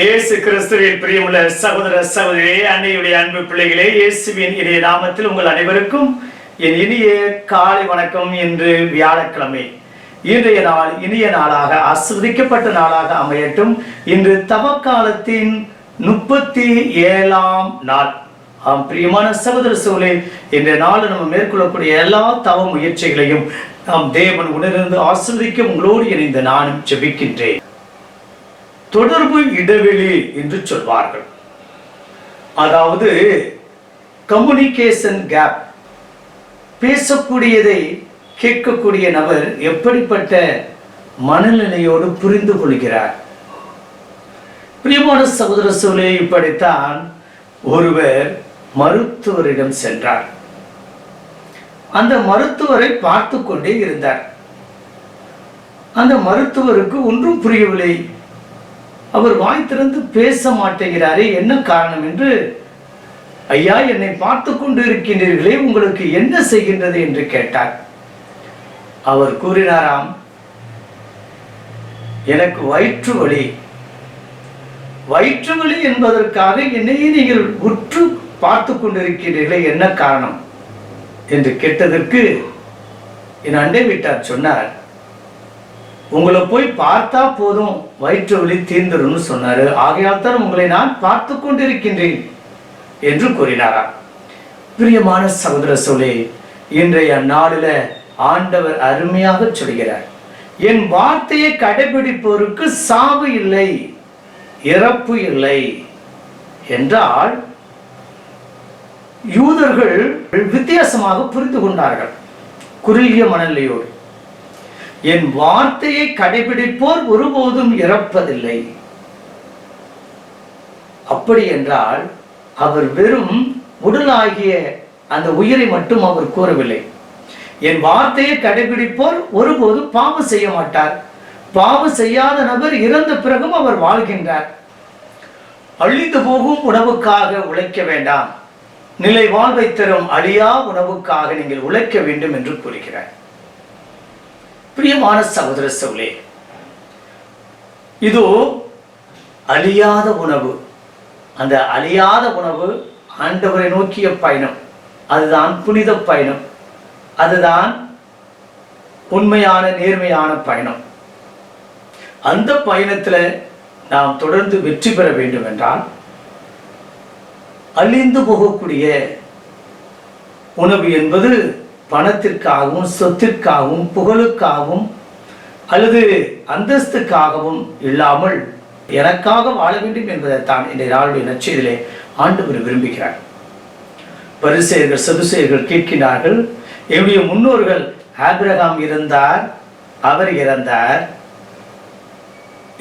இயேசு கிறிஸ்துவின் பிரியமுள்ள சகோதர சகோதரியே அன்னையுடைய அன்பு பிள்ளைகளே இயேசுவின் இணைய நாமத்தில் உங்கள் அனைவருக்கும் என் இனிய காலை வணக்கம் இன்று வியாழக்கிழமை. இன்றைய நாள் இனிய நாளாக ஆஸ்வதிக்கப்பட்ட நாளாக அமையட்டும். இன்று தவக்காலத்தின் முப்பத்தி ஏழாம் நாள். ஆம் பிரியமான சகோதர சூழலில் இன்றைய நாள் நம்ம மேற்கொள்ளக்கூடிய எல்லா தவ முயற்சிகளையும் நாம் தேவன் உணர்ந்து ஆஸ்வதிக்க உங்களோடு இணைந்து நானும் ஜெபிக்கின்றேன். தொடர்பு இடைவெளி என்று சொல்வார்கள். அதாவது கம்யூனிகேஷன் கேப் பேசக்கூடியதை கேட்கக்கூடிய நபர் எப்படிப்பட்ட மனநிலையோடு புரிந்து கொள்கிறார்? பிரியமான சகோதர சூழலை இப்படித்தான் ஒருவர் மருத்துவரிடம் சென்றார். அந்த மருத்துவரை பார்த்து கொண்டே இருந்தார். அந்த மருத்துவருக்கு ஒன்றும் புரியவில்லை. அவர் வாய் திறந்து பேச மாட்டேங்கிறாரே என்ன காரணம் என்று? ஐயா என்னை பார்த்து கொண்டு இருக்கின்றீர்களே உங்களுக்கு என்ன செய்கின்றது? என்று கேட்டார். அவர் கூறினாராம் எனக்கு வயிற்று வலி. வயிற்று வலி என்பதற்காக என்னையே நீங்கள் உற்று பார்த்து கொண்டிருக்கிறீர்களே என்ன காரணம்? என்று கேட்டதற்கு என் அண்டை வீட்டார் சொன்னார் உங்களை போய் பார்த்தா போதும் வயிற்று வலி தீர்ந்துடும் சொன்னாரு. ஆகையால் தான் உங்களை நான் பார்த்து கொண்டிருக்கின்றேன் என்று கூறினாராம் பிரியமான சகோதர சோழே இன்றைய நாளில ஆண்டவர் அருமையாக சொல்கிறார். என் வார்த்தையை கடைபிடிப்போருக்கு சாவு இல்லை இறப்பு இல்லை என்றால் யூதர்கள் வித்தியாசமாக புரிந்து கொண்டார்கள். குறுகிய மனநிலையோடு. என் வார்த்தையை கடைபிடிப்போர் ஒருபோதும் இறப்பதில்லை. அப்படி என்றால் அவர் வெறும் உடலாகிய அந்த உயிரை மட்டும் அவர் கூறவில்லை. என் வார்த்தையை கடைபிடிப்போர் ஒருபோதும் பாவம் செய்ய மாட்டார். பாவம் செய்யாத நபர் இறந்த பிறகும் அவர் வாழ்கின்றார். அழிந்து போகும் உணவுக்காக உழைக்க வேண்டாம். நிலை வாழ்வை தரும் அழியா உணவுக்காக நீங்கள் உழைக்க வேண்டும் என்று கூறுகிறார். பிரியமான சகோதர சவுளே இதோ அழியாத உணவு. அந்த அழியாத உணவு ஆண்டவரை நோக்கிய பயணம். அதுதான் புனித பயணம். அதுதான் உண்மையான நேர்மையான பயணம். அந்த பயணத்தில் நாம் தொடர்ந்து வெற்றி பெற வேண்டும் என்றால் அழிந்து போகக்கூடிய உணவு என்பது பணத்திற்காகவும் சொத்திற்காகவும் புகழுக்காகவும் அல்லது அந்தஸ்துக்காகவும் இல்லாமல் எனக்காக வாழ வேண்டும் என்பதைத்தான் இந்த நாளுடைய நச்செய்திலே ஆண்டவர் விரும்புகிறார். பரிசெயர்கள் சதுசெயர்கள் கேட்கிறார்கள் என்னுடைய முன்னோர்கள் ஆபிரகாம் இருந்தார் அவர் இறந்தார்.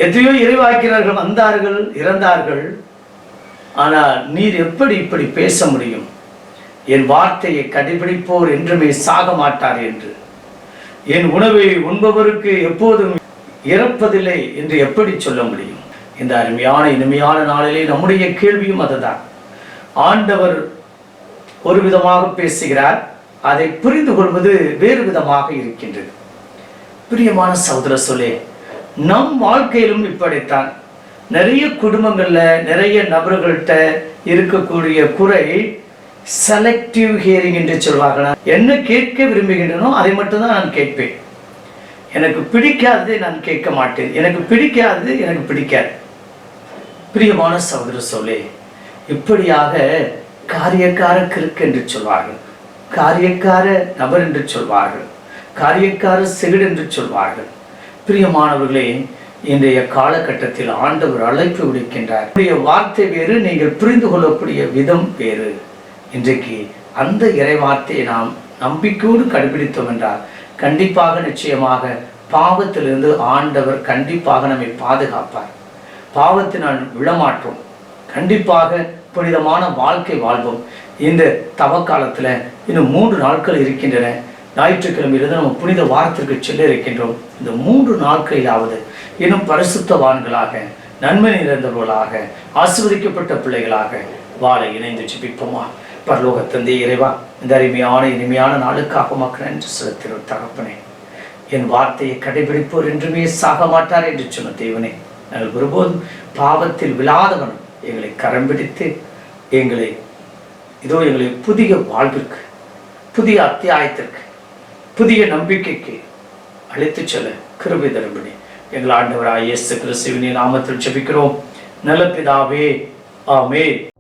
எத்தனையோ இறைவாக்கிறார்கள் வந்தார்கள் இறந்தார்கள். ஆனால் நீர் எப்படி இப்படி பேச முடியும்? என் வார்த்தையை கடைபிடிப்போர் என்றுமே சாக மாட்டார் என்று. என் உணவை உண்பவருக்கு எப்போதும் இறப்பதில்லை என்று எப்படி சொல்ல முடியும்? இந்த அருமையான இனிமையான நாளிலே நம்முடைய கேள்வியும் அதுதான். ஆண்டவர் ஒரு விதமாக பேசுகிறார் அதை புரிந்து கொள்வது வேறு விதமாக இருக்கின்றது. பிரியமான சகோதர சொல்லே நம் வாழ்க்கையிலும் இப்படித்தான். நிறைய குடும்பங்களில் நிறைய நபர்கள்ட்ட இருக்கக்கூடிய குறை செலக்டிவ் ஹியரிங் என்று சொல்வார்கள்? என்ன கேட்க விரும்புகின்றனோ அதை மட்டும்தான் நான் கேட்பேன். எனக்கு பிடிக்காததை நான் கேட்க மாட்டேன். எனக்கு பிடிக்காதது எனக்கு பிடிக்காது. பிரியமான சகோதர சொல்லே இப்படியாக காரியக்கார கிறுக்கு என்று சொல்வார்கள். காரியக்கார நபர் என்று சொல்வார்கள். காரியக்கார செவிடு என்று சொல்வார்கள். பிரியமானவர்களே இன்றைய காலகட்டத்தில் ஆண்டவர் அழைப்பு விடுக்கின்றார். உடைய வார்த்தை வேறு நீங்கள் புரிந்து கொள்ளக்கூடிய விதம் வேறு. இன்றைக்கு அந்த இறைவார்த்தையை நாம் நம்பிக்கையோடு கடைபிடித்தோம் என்றால் கண்டிப்பாக நிச்சயமாக பாவத்திலிருந்து ஆண்டவர் கண்டிப்பாக நம்மை பாதுகாப்பார். பாவத்தினால் விழமாற்றோம் கண்டிப்பாக புனிதமான வாழ்க்கை வாழ்வோம். இந்த தவக்காலத்தில் இன்னும் மூன்று நாட்கள் இருக்கின்றன. ஞாயிற்றுக்கிழமையிலிருந்து நம்ம புனித வாரத்திற்கு செல்ல இருக்கின்றோம். இந்த மூன்று நாட்களிலாவது இன்னும் பரிசுத்தவான்களாக நன்மை நிறைந்தவர்களாக ஆசிர்வதிக்கப்பட்ட பிள்ளைகளாக வாழ இணைந்து ஜெபிப்போமா? பரலோக தந்தை இறைவா இந்த அருமையான இனிமையான நாளுக்காக மக்கள் என்று செலுத்தின தகப்பனே. என் வார்த்தையை கடைபிடிப்போர் என்றுமே சாக மாட்டார் என்று சொன்ன தேவனே. நாங்கள் ஒருபோதும் பாவத்தில் விழாதவன் எங்களை கரம் பிடித்து எங்களை இதோ எங்களை புதிய வாழ்விற்கு புதிய அத்தியாயத்திற்கு புதிய நம்பிக்கைக்கு அழைத்து செல்ல கிருபை தரும்படி எங்கள் ஆண்டவராய் இயேசு கிறிஸ்துவின் நாமத்தில் செபிக்கிறோம் நல்ல பிதாவே ஆமே